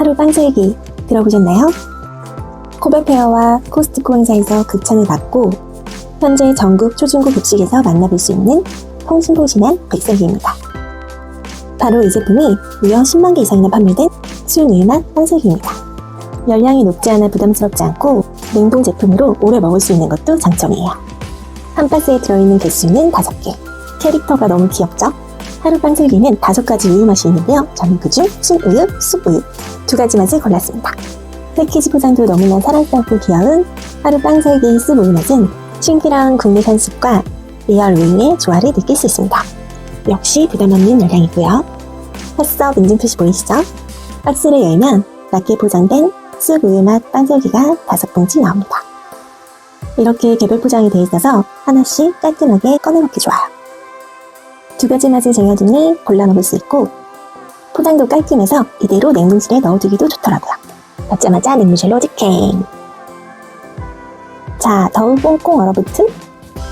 하루 빵살기 들어보셨나요? 코베페어와 코스트코 행사에서 극찬을 받고 현재 전국 초중고 급식에서 만나볼 수 있는 통신통신한 백설기입니다. 바로 이 제품이 무려 10만 개 이상이나 판매된 수유맛 빵살기입니다. 열량이 높지 않아 부담스럽지 않고 냉동 제품으로 오래 먹을 수 있는 것도 장점이에요. 한 박스에 들어있는 개수는 5개. 캐릭터가 너무 귀엽죠? 하루빵 슬기는 5가지 우유 맛이 있는데요. 저는 그중 신우유, 쑥우유 두 가지 맛을 골랐습니다. 패키지 포장도 너무나 사랑스럽고 귀여운 하루빵 슬기 쑥우유 맛은 신기한 국내산 쑥과 리얼 우유의 조화를 느낄 수 있습니다. 역시 부담 없는 열량이고요. 햇섭 인증 표시 보이시죠? 박스를 열면 낮게 포장된 쑥 우유 맛 빵슬기가 다섯 봉지 나옵니다. 이렇게 개별 포장이 되어 있어서 하나씩 깔끔하게 꺼내 먹기 좋아요. 두 가지 맛을 쟁여두니 골라 먹을 수 있고 포장도 깔끔해서 이대로 냉동실에 넣어두기도 좋더라고요. 받자마자 냉동실로 직행. 자, 더욱 꽁꽁 얼어붙은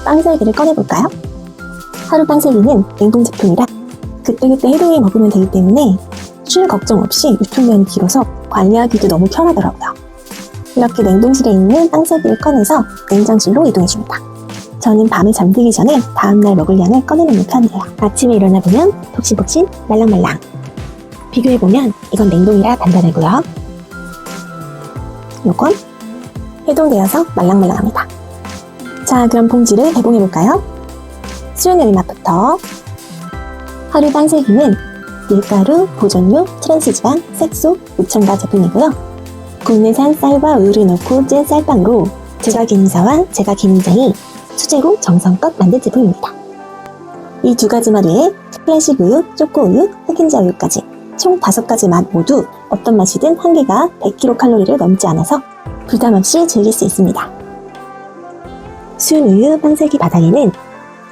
빵살기를 꺼내볼까요? 하루 빵살기는 냉동 제품이라 그때그때 해동해 먹으면 되기 때문에 줄 걱정 없이 유통기한이 길어서 관리하기도 너무 편하더라고요. 이렇게 냉동실에 있는 빵살기를 꺼내서 냉장실로 이동해줍니다. 저는 밤에 잠들기 전에 다음날 먹을 양을 꺼내놓는 편이에요. 아침에 일어나 보면 폭신폭신 말랑말랑. 비교해보면 이건 냉동이라 단단하고요. 요건 해동되어서 말랑말랑합니다. 자, 그럼 봉지를 개봉해볼까요? 수연의 맛부터 하루 빵세기는 밀가루, 보존료, 트랜스지방, 색소, 무첨가 제품이고요. 국내산 쌀과 우유를 넣고 찐 쌀빵으로 제가 김사와 제가 김장이 수제로 정성껏 만든 제품입니다. 이 두 가지 맛 외에 클래식 우유, 초코 우유, 흑임자 우유까지 총 다섯 가지 맛 모두 어떤 맛이든 한 개가 100kcal를 넘지 않아서 부담 없이 즐길 수 있습니다. 수윤 우유 빵세기 바닥에는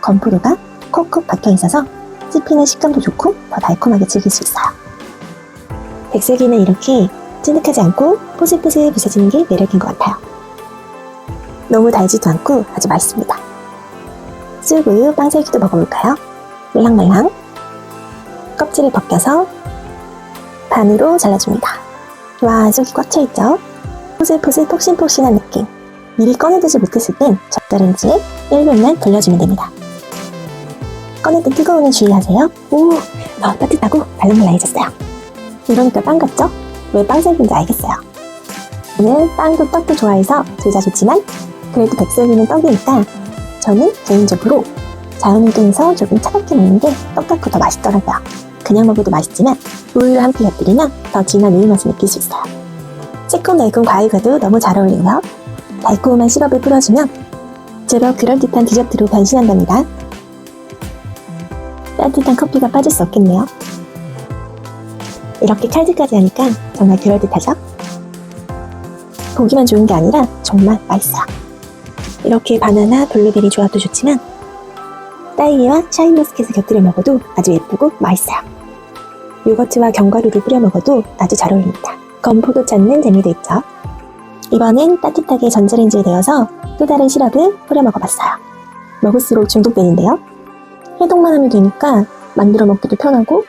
건포도가 콕콕 박혀 있어서 씹히는 식감도 좋고 더 달콤하게 즐길 수 있어요. 백설기는 이렇게 찐득하지 않고 포슬포슬 부서지는 게 매력인 것 같아요. 너무 달지도 않고 아주 맛있습니다. 쑥우유 빵살기도 먹어볼까요? 말랑말랑 껍질을 벗겨서 반으로 잘라줍니다. 와 속이 꽉 차있죠? 포슬포슬 폭신폭신한 느낌 미리 꺼내두지 못했을 땐 젓가락지에 1분만 돌려주면 됩니다. 꺼낼 때 뜨거우면 주의하세요. 오, 너무 따뜻하고 말랑말랑해졌어요. 이러니까 빵 같죠? 왜 빵살기인지 알겠어요. 저는 빵도 떡도 좋아해서 둘 다 좋지만 그래도 백설기는 떡이니까 저는 개인적으로 자연운동에서 조금 차갑게 먹는 게 떡같고 더 맛있더라고요. 그냥 먹어도 맛있지만 우유를 함께 곁들이면 더 진한 우유 맛을 느낄 수 있어요. 새콤달콤 과일과도 너무 잘 어울리고요. 달콤한 시럽을 뿌려주면 제법 그럴듯한 디저트로 변신한답니다. 따뜻한 커피가 빠질 수 없겠네요. 이렇게 칼질까지 하니까 정말 그럴듯하죠? 보기만 좋은 게 아니라 정말 맛있어요. 이렇게 바나나, 블루베리 조합도 좋지만 딸기와 샤인머스켓을 곁들여 먹어도 아주 예쁘고 맛있어요. 요거트와 견과류를 뿌려 먹어도 아주 잘 어울립니다. 건포도 찾는 재미도 있죠. 이번엔 따뜻하게 전자레인지에 데워서 또 다른 시럽을 뿌려 먹어봤어요. 먹을수록 중독되는데요. 해동만 하면 되니까 만들어 먹기도 편하고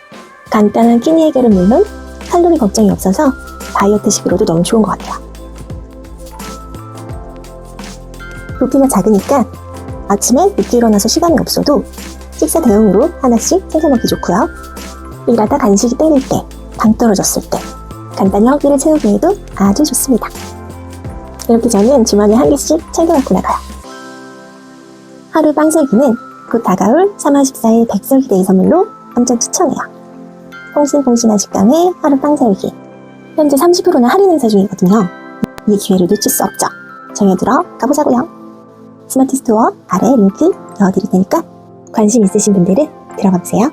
간단한 끼니 해결은 물론 칼로리 걱정이 없어서 다이어트식으로도 너무 좋은 것 같아요. 부피가 작으니까 아침에 늦게 일어나서 시간이 없어도 식사 대용으로 하나씩 챙겨 먹기 좋고요. 일하다 간식이 땡길 때, 당 떨어졌을 때, 간단히 허기를 채우기 에도 아주 좋습니다. 이렇게 저는 주머니에 한 개씩 챙겨 갖고 나가요. 하루 빵설기는 곧 다가올 3월 14일 백설기 데이 선물로 완전 추천해요. 퐁신퐁신한 식감의 하루 빵설기. 현재 30%나 할인 행사 중이거든요. 이 기회를 놓칠 수 없죠. 정해들어 가보자고요. 스마트 스토어 아래 링크 넣어드릴 테니까 관심 있으신 분들은 들어가 보세요.